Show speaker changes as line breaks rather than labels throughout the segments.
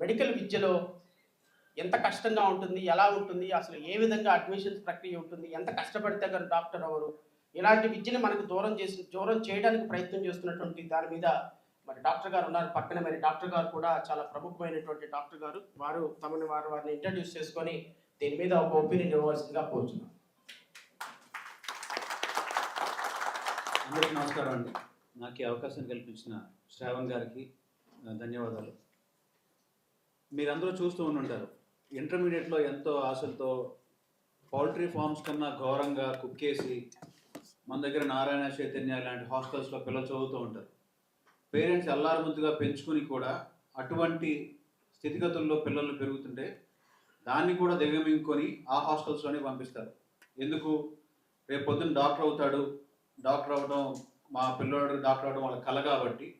Medical విద్యలో ఎంత కష్టంగా ఉంటుంది ఎలా ఉంటుంది అసలు ఏ విధంగా అడ్మిషన్స్ ప్రక్రియ ఉంటుంది ఎంత కష్టపడితే కానీ డాక్టర్ అవరు. ఇలాంటి విద్యని మనకు దూరం చేసి దూరం చేయడానికి ప్రయత్నం చేస్తున్నటువంటి దాని మీద మరి డాక్టర్ గారు ఉన్నారు. పక్కన మరి డాక్టర్ గారు కూడా చాలా ప్రముఖమైనటువంటి డాక్టర్ గారు. వారు తమని వారు వారిని ఇంట్రడ్యూస్ చేసుకొని దీని మీద ఒక ఒపీనియన్ ఇవ్వవలసిందిగా కోరుచున్నాను.
అందరికీ నమస్కారం అండి. నాకు ఈ అవకాశం కల్పించిన శ్రావణ్ గారికి ధన్యవాదాలు. మీరందరూ చూస్తూ ఉండుంటారు. ఇంటర్మీడియట్లో ఎంతో ఆశలతో పౌల్ట్రీ ఫార్మ్స్ కన్నా ఘోరంగా కుక్కేసి మన దగ్గర నారాయణ చైతన్య లాంటి హాస్టల్స్లో పిల్లలు చదువుతూ ఉంటారు. పేరెంట్స్ అల్లారముద్దుగా పెంచుకుని కూడా అటువంటి స్థితిగతుల్లో పిల్లలు పెరుగుతుంటే దాన్ని కూడా దిగమింగుకొని ఆ హాస్టల్స్లోనే పంపిస్తారు. ఎందుకు? రేపు పొద్దున్న డాక్టర్ అవుతాడు. డాక్టర్ అవ్వడం మా పిల్లోడు డాక్టర్ అవ్వడం వాళ్ళ కల కాబట్టి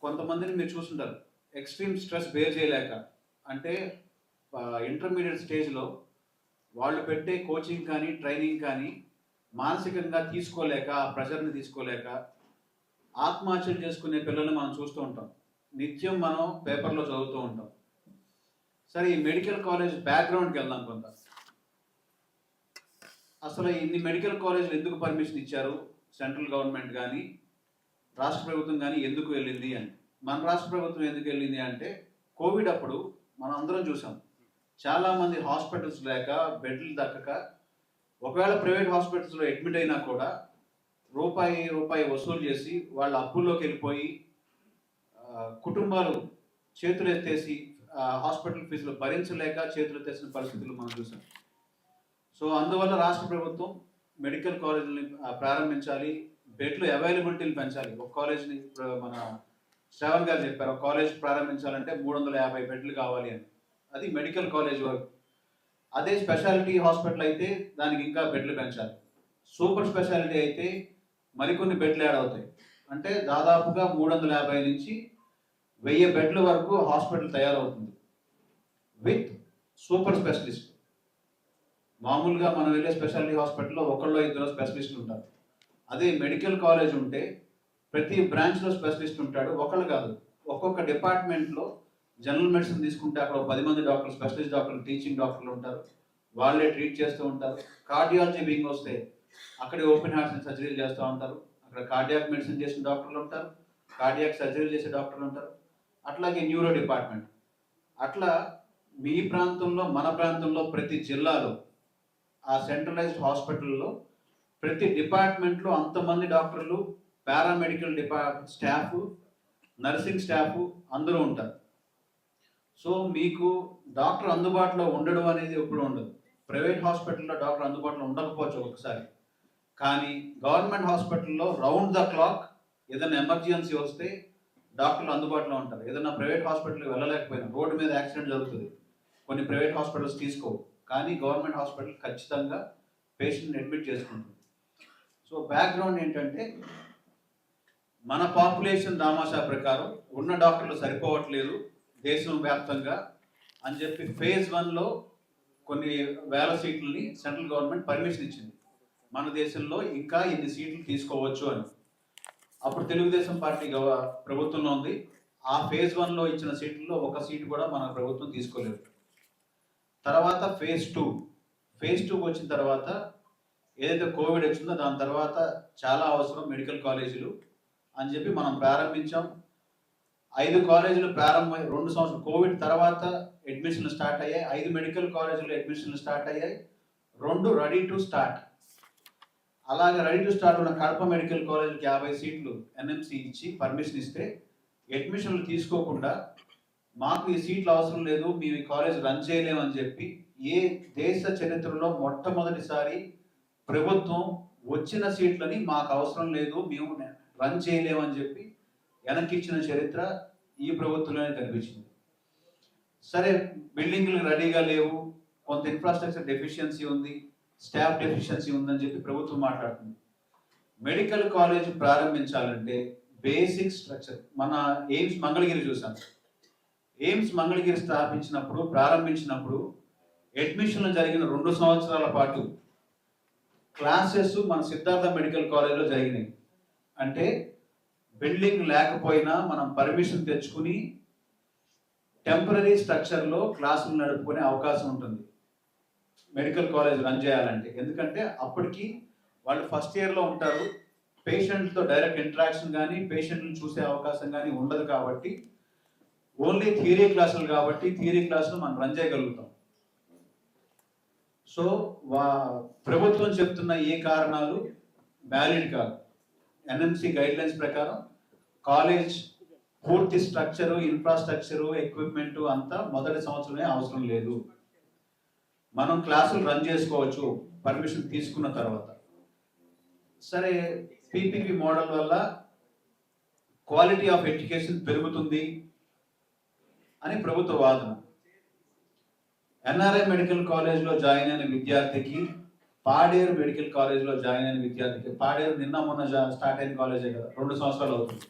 కొంతమందిని మీరు చూస్తుంటారు. ఎక్స్ట్రీమ్ స్ట్రెస్ బేర్ చేయలేక అంటే ఇంటర్మీడియట్ స్టేజ్లో వాళ్ళు పెట్టే కోచింగ్ కానీ ట్రైనింగ్ కానీ మానసికంగా తీసుకోలేక ఆ ప్రెషర్ని తీసుకోలేక ఆత్మహత్యలు చేసుకునే పిల్లల్ని మనం చూస్తూ ఉంటాం. నిత్యం మనం పేపర్లో చదువుతూ ఉంటాం. సరే ఈ మెడికల్ కాలేజ్ బ్యాక్గ్రౌండ్కి వెళ్దాం కొంత. అసలు ఇన్ని మెడికల్ కాలేజీలు ఎందుకు పర్మిషన్ ఇచ్చారు? సెంట్రల్ గవర్నమెంట్ కానీ రాష్ట్ర ప్రభుత్వం కానీ ఎందుకు వెళ్ళింది అని. మన రాష్ట్ర ప్రభుత్వం ఎందుకు వెళ్ళింది అంటే కోవిడ్ అప్పుడు మనం అందరం చూసాం. చాలామంది హాస్పిటల్స్ లేక బెడ్లు దక్కక ఒకవేళ ప్రైవేట్ హాస్పిటల్స్లో అడ్మిట్ అయినా కూడా రూపాయి రూపాయి వసూలు చేసి వాళ్ళ అప్పుల్లోకి వెళ్ళిపోయి కుటుంబాలు చేతులు ఎత్తేసి హాస్పిటల్ ఫీజులు భరించలేక చేతులు ఎత్తేసిన పరిస్థితులు మనం చూసాం. సో అందువల్ల రాష్ట్ర ప్రభుత్వం మెడికల్ కాలేజీని ప్రారంభించాలి బెడ్లు అవైలబిలిటీని పెంచాలి. ఒక కాలేజ్ని మన శ్రావణ్ గారు చెప్పారు కాలేజ్ ప్రారంభించాలంటే మూడు వందల యాభై బెడ్లు కావాలి అని. అది మెడికల్ కాలేజ్ వరకు అదే స్పెషాలిటీ హాస్పిటల్ అయితే దానికి ఇంకా బెడ్లు పెంచాలి. సూపర్ స్పెషాలిటీ అయితే మరికొన్ని బెడ్లు యాడ్ అవుతాయి. అంటే దాదాపుగా మూడు వందల యాభై నుంచి వెయ్యి బెడ్ల వరకు హాస్పిటల్ తయారవుతుంది. విత్ సూపర్ స్పెషలిస్ట్ మామూలుగా మనం వెళ్ళే స్పెషాలిటీ హాస్పిటల్లో ఒకళ్ళు ఇద్దరు స్పెషలిస్టులు ఉంటారు. అదే మెడికల్ కాలేజ్ ఉంటే ప్రతి బ్రాంచ్లో స్పెషలిస్ట్ ఉంటాడు. ఒకళ్ళు కాదు ఒక్కొక్క డిపార్ట్మెంట్లో జనరల్ మెడిసిన్ తీసుకుంటే అక్కడ పది మంది డాక్టర్లు స్పెషలిస్ట్ డాక్టర్లు టీచింగ్ డాక్టర్లు ఉంటారు. వాళ్ళే ట్రీట్ చేస్తూ ఉంటారు. కార్డియాలజీ వింగ్ వస్తే అక్కడే ఓపెన్ హార్ట్స్ సర్జరీలు చేస్తూ ఉంటారు. అక్కడ కార్డియాక్ మెడిసిన్ చేసిన డాక్టర్లు ఉంటారు. కార్డియాక్ సర్జరీలు చేసే డాక్టర్లు ఉంటారు. అట్లాగే న్యూరో డిపార్ట్మెంట్ అట్లా మీ ప్రాంతంలో మన ప్రాంతంలో ప్రతి జిల్లాలో ఆ సెంట్రలైజ్డ్ హాస్పిటల్లో ప్రతి డిపార్ట్మెంట్లో అంతమంది డాక్టర్లు పారామెడికల్ డిపా స్టాఫ్ నర్సింగ్ స్టాఫ్ అందరూ ఉంటారు. సో మీకు డాక్టర్ అందుబాటులో ఉండడం అనేది ఎప్పుడు ఉండదు. ప్రైవేట్ హాస్పిటల్లో డాక్టర్ అందుబాటులో ఉండకపోవచ్చు ఒకసారి. కానీ గవర్నమెంట్ హాస్పిటల్లో రౌండ్ ద క్లాక్ ఏదైనా ఎమర్జెన్సీ వస్తే డాక్టర్లు అందుబాటులో ఉంటారు. ఏదైనా ప్రైవేట్ హాస్పిటల్కి వెళ్ళలేకపోయినా రోడ్డు మీద యాక్సిడెంట్ జరుగుతుంది. కొన్ని ప్రైవేట్ హాస్పిటల్స్ తీసుకోవు. కానీ గవర్నమెంట్ హాస్పిటల్ ఖచ్చితంగా పేషెంట్ని అడ్మిట్ చేసుకుంటుంది. సో బ్యాక్గ్రౌండ్ ఏంటంటే మన పాపులేషన్ దామాషా ప్రకారం ఉన్న డాక్టర్లు సరిపోవట్లేదు దేశం వ్యాప్తంగా అని చెప్పి ఫేజ్ వన్లో కొన్ని వేల సీట్లని సెంట్రల్ గవర్నమెంట్ పర్మిషన్ ఇచ్చింది. మన దేశంలో ఇంకా ఇన్ని సీట్లు తీసుకోవచ్చు అని. అప్పుడు తెలుగుదేశం పార్టీ గవ- ప్రభుత్వంలో ఉంది. ఆ ఫేజ్ వన్లో ఇచ్చిన సీట్లలో ఒక సీటు కూడా మన ప్రభుత్వం తీసుకోలేదు. తర్వాత ఫేజ్ టూ ఫేజ్ టూకి వచ్చిన తర్వాత ఏదైతే కోవిడ్ వచ్చిందో దాని తర్వాత చాలా అవసరం మెడికల్ కాలేజీలు. అని చెప్పి మనం ప్రారంభించాం. ఐదు కాలేజీలు ప్రారంభమై రెండు సంవత్సరాలు కోవిడ్ తర్వాత అడ్మిషన్లు స్టార్ట్ అయ్యాయి. ఐదు మెడికల్ కాలేజీలు అడ్మిషన్లు స్టార్ట్ అయ్యాయి. రెండు రెడీ టు స్టార్ట్. అలాగే రెడీ టు స్టార్ట్ ఉన్న కడప మెడికల్ కాలేజీకి యాభై సీట్లు ఎన్ఎంసి ఇచ్చి పర్మిషన్ ఇస్తే అడ్మిషన్లు తీసుకోకుండా మాకు ఈ సీట్లు అవసరం లేదు మేము ఈ కాలేజ్ రన్ చేయలేమని చెప్పి ఏ దేశ చరిత్రలో మొట్టమొదటిసారి ప్రభుత్వం వచ్చిన సీట్లని మాకు అవసరం లేదు మేము రన్ చేయలేమని చెప్పి వెనక్కి ఇచ్చిన చరిత్ర ఈ ప్రభుత్వంలోనే కనిపించింది. సరే బిల్డింగ్లు రెడీగా లేవు కొంత ఇన్ఫ్రాస్ట్రక్చర్ డెఫిషియన్సీ ఉంది స్టాఫ్ డెఫిషియన్సీ ఉందని చెప్పి ప్రభుత్వం మాట్లాడుతుంది. మెడికల్ కాలేజ్ ప్రారంభించాలంటే బేసిక్ స్ట్రక్చర్ మన ఎయిమ్స్ మంగళగిరి చూసాం. ఎయిమ్స్ మంగళగిరి స్థాపించినప్పుడు ప్రారంభించినప్పుడు అడ్మిషన్లు జరిగిన రెండు సంవత్సరాల పాటు క్లాసెస్ మన సిద్ధార్థ మెడికల్ కాలేజ్లో జరిగినాయి. అంటే బిల్డింగ్ లేకపోయినా మనం పర్మిషన్ తెచ్చుకుని టెంపరీ స్ట్రక్చర్లో క్లాసులు నడుపుకునే అవకాశం ఉంటుంది. మెడికల్ కాలేజ్ రన్ చేయాలంటే. ఎందుకంటే అప్పటికి వాళ్ళు ఫస్ట్ ఇయర్లో ఉంటారు. పేషెంట్తో డైరెక్ట్ ఇంటరాక్షన్ కానీ పేషెంట్ని చూసే అవకాశం కానీ ఉండదు కాబట్టి ఓన్లీ థియరీ క్లాసులు కాబట్టి థియరీ క్లాసులు మనం రన్ చేయగలుగుతాం. సో వా ప్రభుత్వం చెప్తున్న ఏ కారణాలు వ్యాలిడ్ కాదు. ఎన్ఎంసి గైడ్ లైన్స్ ప్రకారం కాలేజ్ పూర్తి స్ట్రక్చరు ఇన్ఫ్రాస్ట్రక్చరు ఎక్విప్మెంట్ అంతా మొదటి సంవత్సరమే అవసరం లేదు. మనం క్లాసులు రన్ చేసుకోవచ్చు పర్మిషన్ తీసుకున్న తర్వాత. సరే పీపీపీ మోడల్ వల్ల క్వాలిటీ ఆఫ్ ఎడ్యుకేషన్ పెరుగుతుంది అని ప్రభుత్వ వాదన. ఎన్ఆర్ఐ మెడికల్ కాలేజ్లో జాయిన్ అయిన విద్యార్థికి పాడేరు మెడికల్ కాలేజ్లో జాయిన్ అయిన విద్యార్థికి పాడేరు నిన్న మొన్న జా- స్టార్ట్ అయిన కాలేజే కదా రెండు సంవత్సరాలు అవుతుంది.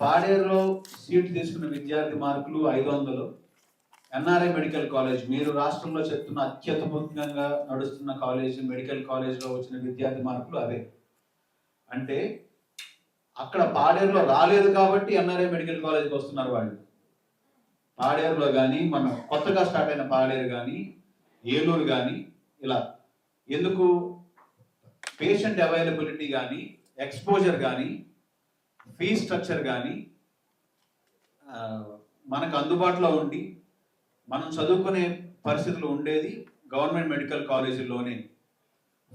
పాడేరులో సీట్ తీసుకున్న విద్యార్థి మార్కులు ఐదు వందలు. ఎన్ఆర్ఐ మెడికల్ కాలేజ్ మీరు రాష్ట్రంలో చెప్తున్న అత్యద్భుతంగా నడుస్తున్న కాలేజ్ మెడికల్ కాలేజ్లో వచ్చిన విద్యార్థి మార్కులు అవే. అంటే అక్కడ పాడేరులో రాలేదు కాబట్టి ఎన్ఆర్ఐ మెడికల్ కాలేజ్కి వస్తున్నారు వాళ్ళు. పాడేరులో కానీ మన కొత్తగా స్టార్ట్ అయిన పాడేరు కానీ ఏలూరు కానీ ఇలా ఎందుకు? పేషెంట్ అవైలబిలిటీ కానీ ఎక్స్పోజర్ కానీ ఫీ స్ట్రక్చర్ కానీ మనకు అందుబాటులో ఉండి మనం చదువుకునే పరిస్థితులు ఉండేది గవర్నమెంట్ మెడికల్ కాలేజీలోనే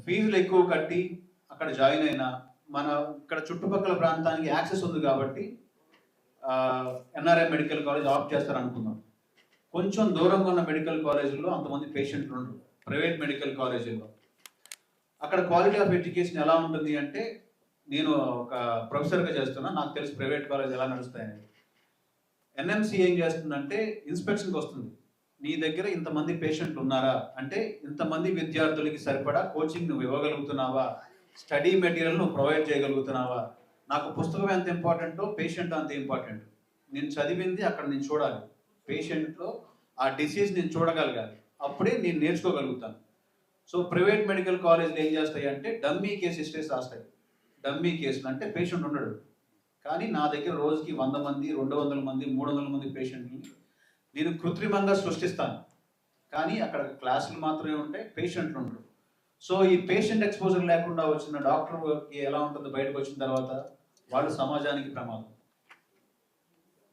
ఫీజులు ఎక్కువ కట్టి అక్కడ జాయిన్ అయినా మన ఇక్కడ చుట్టుపక్కల ప్రాంతానికి యాక్సెస్ ఉంది కాబట్టి ఎన్ఆర్ఐ మెడికల్ కాలేజ్ ఆఫ్ చేస్తారు అనుకుందాం కొంచెం దూరంగా ఉన్న మెడికల్ కాలేజీల్లో అంతమంది పేషెంట్లు ఉండరు. ప్రైవేట్ మెడికల్ కాలేజీల్లో. అక్కడ క్వాలిటీ ఆఫ్ ఎడ్యుకేషన్ ఎలా ఉంటుంది అంటే నేను ఒక ప్రొఫెసర్గా చేస్తున్నా నాకు తెలిసి ప్రైవేట్ కాలేజ్ ఎలా నడుస్తాయని. ఎన్ఎంసి ఏం చేస్తుందంటే ఇన్స్పెక్షన్కి వస్తుంది. నీ దగ్గర ఇంతమంది పేషెంట్లు ఉన్నారా? అంటే ఇంతమంది విద్యార్థులకి సరిపడా కోచింగ్ నువ్వు ఇవ్వగలుగుతున్నావా? స్టడీ మెటీరియల్ నువ్వు ప్రొవైడ్ చేయగలుగుతున్నావా? నాకు పుస్తకం ఎంత ఇంపార్టెంటో పేషెంట్ అంత ఇంపార్టెంట్ నేను చదివింది అక్కడ నేను చూడాలి. పేషెంట్లో ఆ డిసీజ్ నేను చూడగలగాలి. అప్పుడే నేను నేర్చుకోగలుగుతాను. సో ప్రైవేట్ మెడికల్ కాలేజీలు ఏం చేస్తాయి అంటే డమ్మీ కేసు హిస్టరీస్ రాస్తాయి. డమ్మీ కేసులు అంటే పేషెంట్ ఉండడు. కానీ నా దగ్గర రోజుకి వంద మంది రెండు వందల మంది మూడు వందల మంది పేషెంట్ని నేను కృత్రిమంగా సృష్టిస్తాను. కానీ అక్కడ క్లాసులు మాత్రమే ఉంటాయి పేషెంట్లు ఉండరు. సో ఈ పేషెంట్ ఎక్స్పోజర్ లేకుండా వచ్చిన డాక్టర్కి ఎలా ఉంటుంది బయటకు వచ్చిన తర్వాత? వాళ్ళు సమాజానికి ప్రమాదం.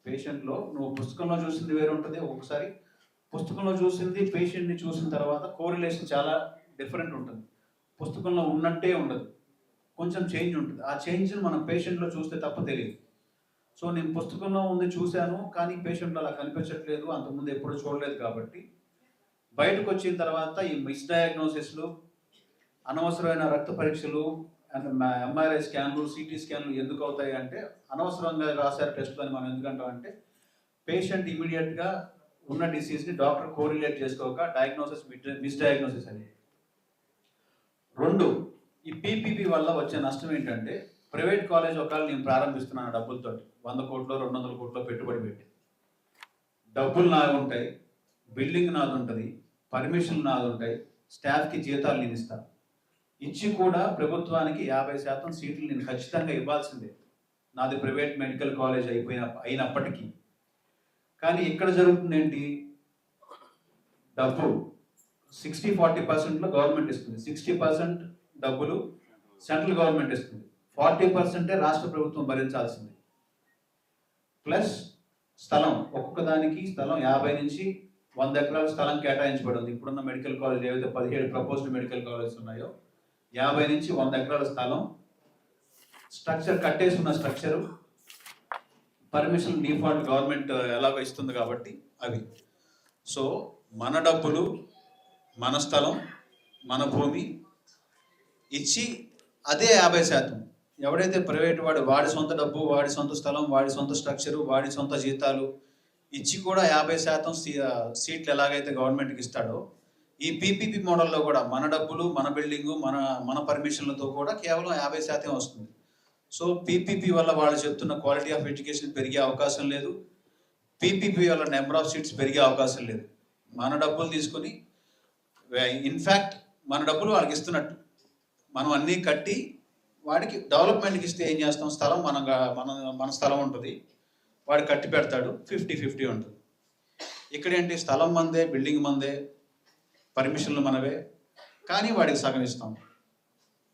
పేషెంట్లో నువ్వు పుస్తకంలో చూసింది వేరు ఉంటుంది ఒక్కొక్కసారి పుస్తకంలో చూసింది పేషెంట్ని చూసిన తర్వాత కోరిలేషన్ చాలా డిఫరెంట్ ఉంటుంది. పుస్తకంలో ఉన్నట్టే ఉండదు. కొంచెం చేంజ్ ఉంటుంది. ఆ చేంజ్ని మనం పేషెంట్లో చూస్తే తప్ప తెలియదు. సో నేను పుస్తకంలో ఉంది చూశాను కానీ పేషెంట్లు అలా కనిపించట్లేదు. అంతకుముందు ఎప్పుడూ చూడలేదు కాబట్టి. బయటకు వచ్చిన తర్వాత ఈ మిస్ డయాగ్నోసిస్లు అనవసరమైన రక్త పరీక్షలు అండ్ ఎంఆర్ఐ స్కాన్లు సిటీ స్కాన్లు ఎందుకు అవుతాయి అంటే అనవసరంగా రాశారు టెస్ట్లు అని మనం ఎందుకంటాం అంటే పేషెంట్ ఇమీడియట్గా ఉన్న డిసీజ్ని డాక్టర్ కోరిలేట్ చేసుకోక డయాగ్నోసిస్ మిస్ డయాగ్నోసిస్ అని. రెండు ఈ పీపీపీ వల్ల వచ్చే నష్టం ఏంటంటే ప్రైవేట్ కాలేజ్ ఒకవేళ నేను ప్రారంభిస్తున్నాను డబ్బులతో వంద కోట్లు రెండు వందల కోట్లు పెట్టుబడి పెట్టి. డబ్బులు నాది ఉంటాయి బిల్డింగ్ నాది ఉంటుంది పర్మిషన్ నాది ఉంటాయి స్టాఫ్కి జీతాలు నేను ఇస్తాను ఇచ్చి కూడా ప్రభుత్వానికి యాభై శాతం సీట్లు నేను ఖచ్చితంగా ఇవ్వాల్సిందే. నాది ప్రైవేట్ మెడికల్ కాలేజ్ అయిపోయిన అయినప్పటికీ. కానీ ఇక్కడ జరుగుతుంది ఏంటి డబ్బు. సిక్స్టీ ఫార్టీ పర్సెంట్లో గవర్నమెంట్ ఇస్తుంది. సిక్స్టీ పర్సెంట్ డబ్బులు సెంట్రల్ గవర్నమెంట్ ఇస్తుంది. ఫార్టీ పర్సెంటే రాష్ట్ర ప్రభుత్వం భరించాల్సింది. ప్లస్ స్థలం ఒక్కొక్క దానికి స్థలం యాభై నుంచి వంద ఎకరాల స్థలం కేటాయించబడి ఉంది ఇప్పుడున్న మెడికల్ కాలేజ్ ఏవైతే పదిహేడు ప్రపోజ్డ్ మెడికల్ కాలేజ్ ఉన్నాయో యాభై నుంచి వంద ఎకరాల స్థలం స్ట్రక్చర్ కట్టేసుకున్న స్ట్రక్చరు పర్మిషన్ డిఫాల్ట్ గవర్నమెంట్ ఎలాగో ఇస్తుంది కాబట్టి అవి. సో మన డబ్బులు మన స్థలం మన భూమి ఇచ్చి అదే యాభై శాతం. ఎవడైతే ప్రైవేట్ వాడు వాడి సొంత డబ్బు వాడి సొంత స్థలం వాడి సొంత స్ట్రక్చరు వాడి సొంత జీతాలు ఇచ్చి కూడా యాభై శాతం సీ- సీట్లు ఎలాగైతే గవర్నమెంట్కి ఇస్తాడో ఈ పీపీపీ మోడల్లో కూడా మన డబ్బులు మన బిల్డింగు మన మన పర్మిషన్లతో కూడా కేవలం యాభై శాతం వస్తుంది. సో పీపీపీ వల్ల వాళ్ళు చెప్తున్న క్వాలిటీ ఆఫ్ ఎడ్యుకేషన్ పెరిగే అవకాశం లేదు. పీపీపీ వల్ల నెంబర్ ఆఫ్ సీట్స్ పెరిగే అవకాశం లేదు. మన డబ్బులు తీసుకొని ఇన్ఫ్యాక్ట్ మన డబ్బులు వాళ్ళకి ఇస్తున్నట్టు. మనం అన్నీ కట్టి వాడికి డెవలప్మెంట్కి ఇస్తే ఏం చేస్తాం? స్థలం మన మన మన స్థలం ఉంటుంది. వాడు కట్టి పెడతాడు ఫిఫ్టీ ఫిఫ్టీ ఉంటుంది. ఇక్కడేంటి? స్థలం మందే బిల్డింగ్ మందే పర్మిషన్లు మనవే. కానీ వాడికి సగం ఇస్తాం.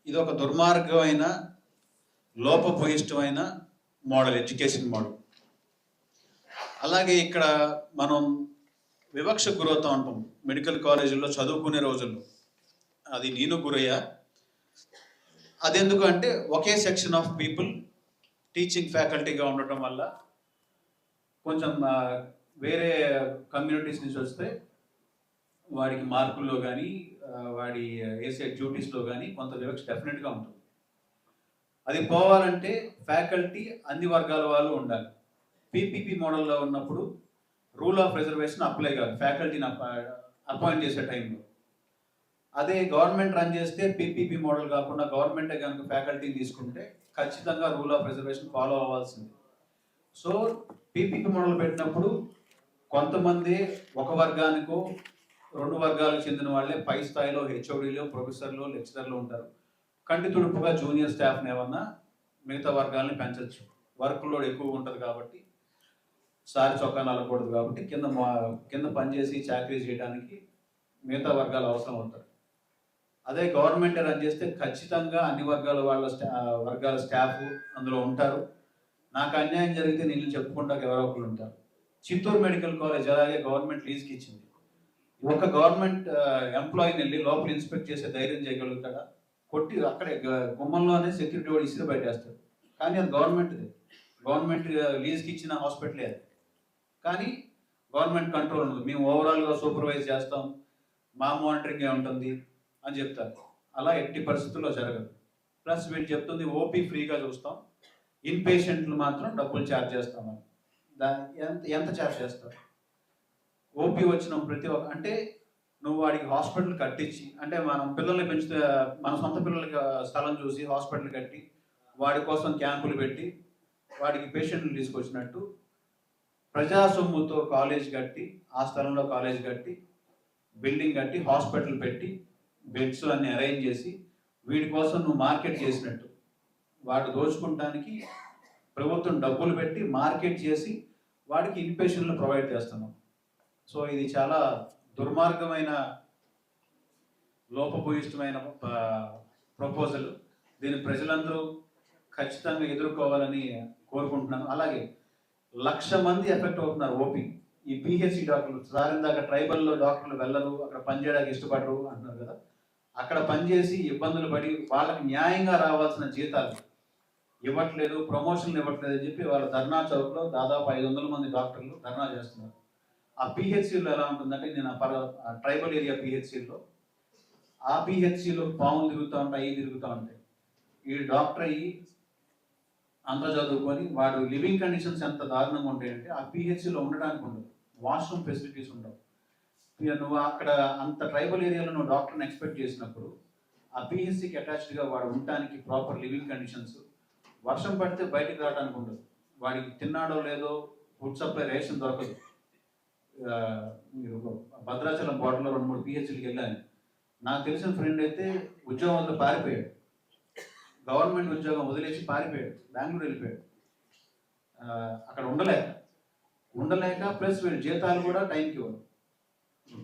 ఇది ఒక దుర్మార్గమైన లోపభూయిష్టమైన మోడల్ ఎడ్యుకేషన్ మోడల్ అలాగే ఇక్కడ మనం వివక్ష గురవుతాం అంటాం. మెడికల్ కాలేజీల్లో చదువుకునే రోజుల్లో. అది నేను గురయ్యా. అదెందుకు అంటే ఒకే సెక్షన్ ఆఫ్ పీపుల్ టీచింగ్ ఫ్యాకల్టీగా ఉండటం వల్ల కొంచెం వేరే కమ్యూనిటీస్ నుంచి వస్తే వాడికి మార్కుల్లో కానీ వాడి వేసే డ్యూటీస్లో కానీ కొంత వివక్ష డెఫినెట్గా ఉంటుంది. అది పోవాలంటే ఫ్యాకల్టీ అన్ని వర్గాల వాళ్ళు ఉండాలి. పీపీపీ మోడల్లో ఉన్నప్పుడు రూల్ ఆఫ్ రిజర్వేషన్ అప్లై కాదు. ఫ్యాకల్టీని అపాయింట్ చేసే టైంలో అదే గవర్నమెంట్ రన్ చేస్తే పీపీపీ మోడల్ కాకుండా గవర్నమెంటే కనుక ఫ్యాకల్టీని తీసుకుంటే ఖచ్చితంగా రూల్ ఆఫ్ రిజర్వేషన్ ఫాలో అవ్వాల్సింది. సో పీపీపీ మోడల్ పెట్టినప్పుడు కొంతమంది ఒక వర్గానికో రెండు వర్గాలకు చెందిన వాళ్ళే పై స్థాయిలో హెచ్ఓడీలు ప్రొఫెసర్లు లెక్చరర్లు ఉంటారు. కంటి తుడుపుగా జూనియర్ స్టాఫ్ని ఏమన్నా మిగతా వర్గాలని పెంచవచ్చు వర్క్ లోడ్ ఎక్కువ ఉంటుంది కాబట్టి సారి చొక్కా నలకూడదు కాబట్టి కింద మా- కింద పనిచేసి చాకరీ చేయడానికి మిగతా వర్గాలు అవసరం అవుతారు అదే గవర్నమెంట్ రన్ చేస్తే ఖచ్చితంగా అన్ని వర్గాల వాళ్ళ స్టా వర్గాల స్టాఫ్ అందులో ఉంటారు. నాకు అన్యాయం జరిగితే నేను చెప్పుకుంటా ఎవరో ఒకరు ఉంటారు. చిత్తూరు మెడికల్ కాలేజ్ అలాగే గవర్నమెంట్ లీజ్కి ఇచ్చింది. ఒక గవర్నమెంట్ ఎంప్లాయీని వెళ్ళి లోపల ఇన్స్పెక్ట్ చేసే ధైర్యం చేయగలుగుతాడా? కొట్టి అక్కడే గుమ్మంలోనే సెక్యూరిటీ వాడు ఇసిరి బయటేస్తాడు. కానీ అది గవర్నమెంట్ది. గవర్నమెంట్ లీజ్కి ఇచ్చిన హాస్పిటలే అది. కానీ గవర్నమెంట్ కంట్రోల్ ఉంది మేము ఓవరాల్గా సూపర్వైజ్ చేస్తాం మా మానిటరింగ్ ఉంటుంది అని చెప్తారు. అలా ఎట్టి పరిస్థితుల్లో జరగదు. ప్లస్ వీళ్ళు చెప్తుంది ఓపీ ఫ్రీగా చూస్తాం. ఇన్ పేషెంట్లు మాత్రం డబ్బులు ఛార్జ్ చేస్తామని. దా ఎంత ఎంత ఛార్జ్ చేస్తారు? ఓపీ వచ్చిన ప్రతి ఒక్క అంటే నువ్వు వాడికి హాస్పిటల్ కట్టించి అంటే మనం పిల్లల్ని పెంచితే మన సొంత పిల్లలకి స్థలం చూసి హాస్పిటల్ కట్టి వాడి కోసం క్యాంపులు పెట్టి వాడికి పేషెంట్లు తీసుకొచ్చినట్టు ప్రజా సొమ్ముతో కాలేజ్ కట్టి ఆ స్థలంలో కాలేజ్ కట్టి బిల్డింగ్ కట్టి హాస్పిటల్ పెట్టి బెడ్స్ అన్ని అరేంజ్ చేసి వీడి కోసం నువ్వు మార్కెట్ చేసినట్టు. వాడు దోచుకుంటానికి ప్రభుత్వం డబ్బులు పెట్టి మార్కెట్ చేసి వాడికి ఇన్పేషన్లు ప్రొవైడ్ చేస్తున్నాం. సో ఇది చాలా దుర్మార్గమైన లోపభూయిష్టమైన ప్రపోజల్. దీన్ని ప్రజలందరూ ఖచ్చితంగా ఎదుర్కోవాలని కోరుకుంటున్నాను. అలాగే లక్ష మంది ఎఫెక్ట్ అవుతున్నారు ఓపీ. ఈ పిహెచ్సి డాక్టర్లు సార్ ఇందాక ట్రైబల్లో డాక్టర్లు వెళ్ళరు అక్కడ పనిచేయడానికి ఇష్టపడరు అంటున్నారు కదా. అక్కడ పనిచేసి ఇబ్బందులు పడి వాళ్ళకి న్యాయంగా రావాల్సిన జీతాలు ఇవ్వట్లేదు ప్రమోషన్లు ఇవ్వట్లేదు అని చెప్పి వాళ్ళు ధర్నా చౌక్లో దాదాపు ఐదు వందల మంది డాక్టర్లు ధర్నా చేస్తున్నారు. ఆ పిహెచ్సిలో ఎలా ఉంటుందంటే నేను ఆ పర ఆ ట్రైబల్ ఏరియా పిహెచ్సిలో ఆ పిహెచ్సిలో పాములు తిరుగుతూ ఉంటాయి అవి తిరుగుతూ ఉంటాయి. ఈ డాక్టర్ అయ్యి అంత చదువుకొని వాడు లివింగ్ కండిషన్స్ ఎంత దారుణంగా ఉంటాయంటే ఆ పిహెచ్సిలో ఉండడానికి ఉండదు వాష్రూమ్ ఫెసిలిటీస్ ఉండవు. ఇక నువ్వు అక్కడ అంత ట్రైబల్ ఏరియాలో నువ్వు డాక్టర్ని ఎక్స్పెక్ట్ చేసినప్పుడు ఆ పిహెచ్సికి అటాచ్డ్గా వాడు ఉండటానికి ప్రాపర్ లివింగ్ కండిషన్స్ వర్షం పడితే బయటకు రావడానికి ఉండదు వాడికి తిన్నాడో లేదో ఫుడ్ సప్లై రేషన్ దొరకదు. మీరు భద్రాచలం బోర్డర్లో రెండు మూడు పిహెచ్లకి వెళ్ళాను. నాకు తెలిసిన ఫ్రెండ్ అయితే ఉద్యోగంలో పారిపోయాడు. గవర్నమెంట్ ఉద్యోగం వదిలేసి పారిపోయాడు బెంగళూరు వెళ్ళిపోయాడు. అక్కడ ఉండలేక ఉండలేక ప్లస్ వీళ్ళ జీతాలు కూడా టైంకి ఇవ్వరు.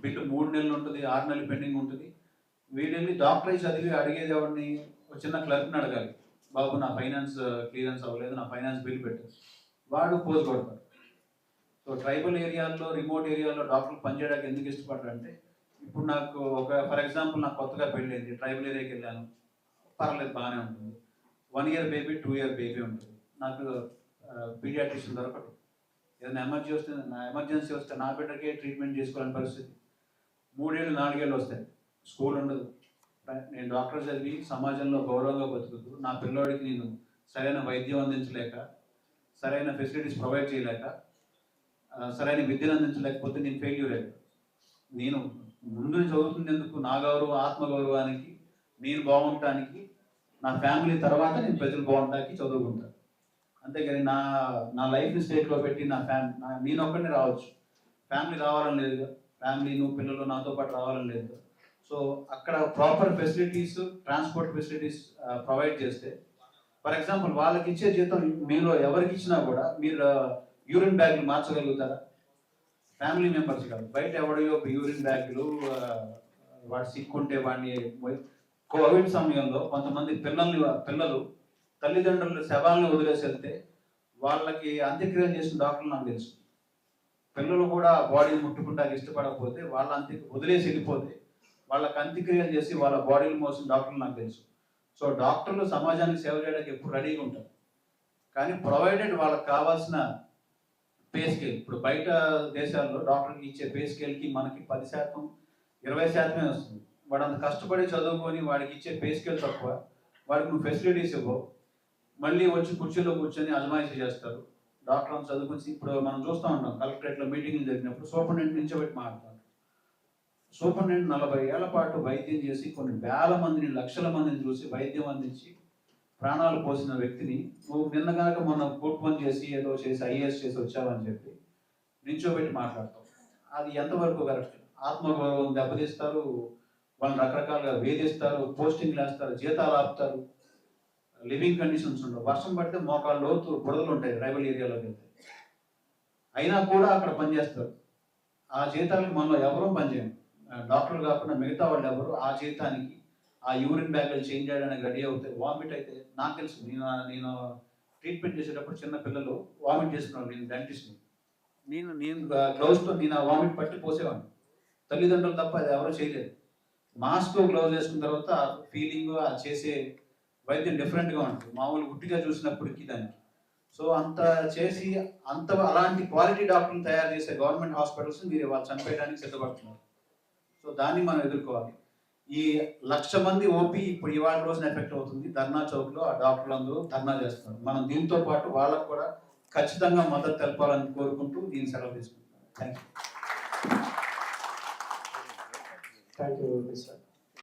బిల్లు మూడు నెలలు ఉంటుంది ఆరు నెలలు పెండింగ్ ఉంటుంది. వీళ్ళు వెళ్ళి డాక్టర్ చదివి అడిగేది ఎవరిని? ఒక చిన్న క్లర్క్ని అడగాలి. బాబు నా ఫైనాన్స్ క్లియరెన్స్ అవ్వలేదు నా ఫైనాన్స్ బిల్ పెట్టు. వాడు పోజు కొడతాడు. సో ట్రైబల్ ఏరియాల్లో రిమోట్ ఏరియాలో డాక్టర్లు పనిచేయడానికి ఎందుకు ఇష్టపడ్డారంటే ఇప్పుడు నాకు ఒక ఫర్ ఎగ్జాంపుల్ నాకు కొత్తగా పెళ్ళైంది ట్రైబల్ ఏరియాకి వెళ్ళాను. పర్లేదు బాగానే ఉంటుంది. One year baby two year baby ఉంటుంది. నాకు పీడియాట్రిషన్ దొరకదు ఏదైనా ఎమర్జెన్సీ వస్తే నా ఎమర్జెన్సీ వస్తే నా బిడ్డకే ట్రీట్మెంట్ చేసుకోవాలని పరిస్థితి. మూడేళ్ళు నాలుగేళ్ళు వస్తాయి. స్కూల్ ఉండదు. నేను డాక్టర్ చదివి సమాజంలో గౌరవంగా బతుకుతూ నా పిల్లోడికి నేను సరైన వైద్యం అందించలేక సరైన ఫెసిలిటీస్ ప్రొవైడ్ చేయలేక సరైన విద్యను అందించలేకపోతే నేను ఫెయిల్యూర్ అయ్యాను నేను ముందు చదువుతుంది ఎందుకు నా గౌరవం ఆత్మగౌరవానికి నేను బాగుండటానికి నా ఫ్యామిలీ తర్వాత నేను ప్రజలు బాగుండడానికి చదువుకుంటాను అంతేగాని నా నా లైఫ్ని స్టేట్లో పెట్టి నా ఫ్యామిలీ నా నేను ఒక్కడిని రావచ్చు. ఫ్యామిలీ రావాలని లేదు ఫ్యామిలీ నువ్వు పిల్లలు నాతో పాటు రావాలని లేదు సో అక్కడ proper facilities transport facilities provide చేస్తే ఫర్ ఎగ్జాంపుల్ వాళ్ళకి ఇచ్చే జీతం మీలో ఎవరికి ఇచ్చినా కూడా మీరు యూరిన్ బ్యాగ్లు మార్చగలుగుతారా? ఫ్యామిలీ మెంబర్స్ కాదు. బయట ఎవడో యూరిన్ బ్యాగులు వాడు సిక్కుంటే వాడిని కోవిడ్ సమయంలో కొంతమంది పిల్లల్ని పిల్లలు తల్లిదండ్రులు శవాలను వదిలేసి వెళ్తే వాళ్ళకి అంత్యక్రియలు చేసిన డాక్టర్లు నాకు తెలుసు. పిల్లలు కూడా బాడీని ముట్టుకుంటా ఇష్టపడకపోతే వాళ్ళ అంత్య వదిలేసి వెళ్ళిపోతే వాళ్ళకి అంత్యక్రియలు చేసి వాళ్ళ బాడీలు మోసిన డాక్టర్లు నాకు తెలుసు. సో డాక్టర్లు సమాజానికి సేవ చేయడానికి ఎప్పుడు రెడీగా ఉంటారు. కానీ ప్రొవైడెడ్ వాళ్ళకి కావాల్సిన పే స్కేల్ ఇప్పుడు బయట దేశాల్లో డాక్టర్కి ఇచ్చే పే స్కేల్కి మనకి పది శాతం ఇరవై శాతమే వస్తుంది. వాడు అంత కష్టపడి చదువుకొని వాడికి ఇచ్చే పే స్కేల్ తక్కువ వాడికి నువ్వు ఫెసిలిటీస్ ఇవ్వవు మళ్ళీ వచ్చి కుర్చీలో కూర్చొని అజమాయిషీ చేస్తారు. డాక్టర్ అంత చదువుకొని ఇప్పుడు మనం చూస్తూ ఉంటాం కలెక్టరేట్లో మీటింగ్లు జరిగినప్పుడు సూపరింటెండెంట్ పెట్టి మాట్లాడతారు. సూపరింటెండెంట్ నలభై ఏళ్ళ పాటు వైద్యం చేసి కొన్ని వేల మందిని లక్షల మందిని చూసి వైద్యం అందించి ప్రాణాలు పోసిన వ్యక్తిని నువ్వు నిన్న కనుక మొన్న కోర్టు పని చేసి ఏదో చేసి ఐఏఎస్ చేసి వచ్చావని చెప్పి నించోబెట్టి మాట్లాడతాం అది ఎంతవరకు కరెక్ట్? ఆత్మగౌరవం దెబ్బతీస్తారు వాళ్ళని రకరకాలుగా వేధిస్తారు పోస్టింగ్లు వేస్తారు జీతాలు ఆపుతారు. లివింగ్ కండిషన్స్ ఉండవు. వర్షం పడితే మోకాళ్ళ లోతు బురదలు ఉంటాయి ట్రైబల్ ఏరియాలోకి వెళ్తే. అయినా కూడా అక్కడ పనిచేస్తారు ఆ జీతాలకు మనలో ఎవరూ పనిచేయం డాక్టర్లు కాకుండా మిగతా వాళ్ళు ఎవరు ఆ జీతానికి ఆ యూరిన్ బ్యాగులు చేంజ్ చేయడానికి రెడీ అవుతాయి వామిట్ అయితే నాకు తెలుసు నేను నేను ట్రీట్మెంట్ చేసేటప్పుడు చిన్న పిల్లలు వామిట్ చేసుకున్నాను నేను డెంటిస్ట్ని నేను నేను గ్లౌస్తో నేను ఆ వామిట్ పట్టి పోసేవాడిని. తల్లిదండ్రులు తప్ప అది ఎవరో చేయలేదు. మాస్క్ గ్లౌజ్ వేసుకున్న తర్వాత ఫీలింగ్ అది చేసే వైద్యం డిఫరెంట్గా ఉంటుంది. మామూలు గుట్టిగా చూసినప్పటికీ దానికి. సో అంత చేసి అంత అలాంటి క్వాలిటీ డాక్టర్లు తయారు చేసే గవర్నమెంట్ హాస్పిటల్స్ మీరు వాళ్ళు చనిపోయడానికి సిద్ధపడుతున్నారు. సో దాన్ని మనం ఎదుర్కోవాలి. ఈ లక్ష మంది ఓపీ ఇప్పుడు ఇవాళ రోజున ఎఫెక్ట్ అవుతుంది. ధర్నా చౌక్లో ఆ డాక్టర్లు అందరూ ధర్నా చేస్తున్నారు. మనం దీంతో పాటు వాళ్ళకు కూడా ఖచ్చితంగా మద్దతు తెలపాలని కోరుకుంటూ దీన్ని సెలవు తీసుకుంటున్నాను. Thank you
thank you sir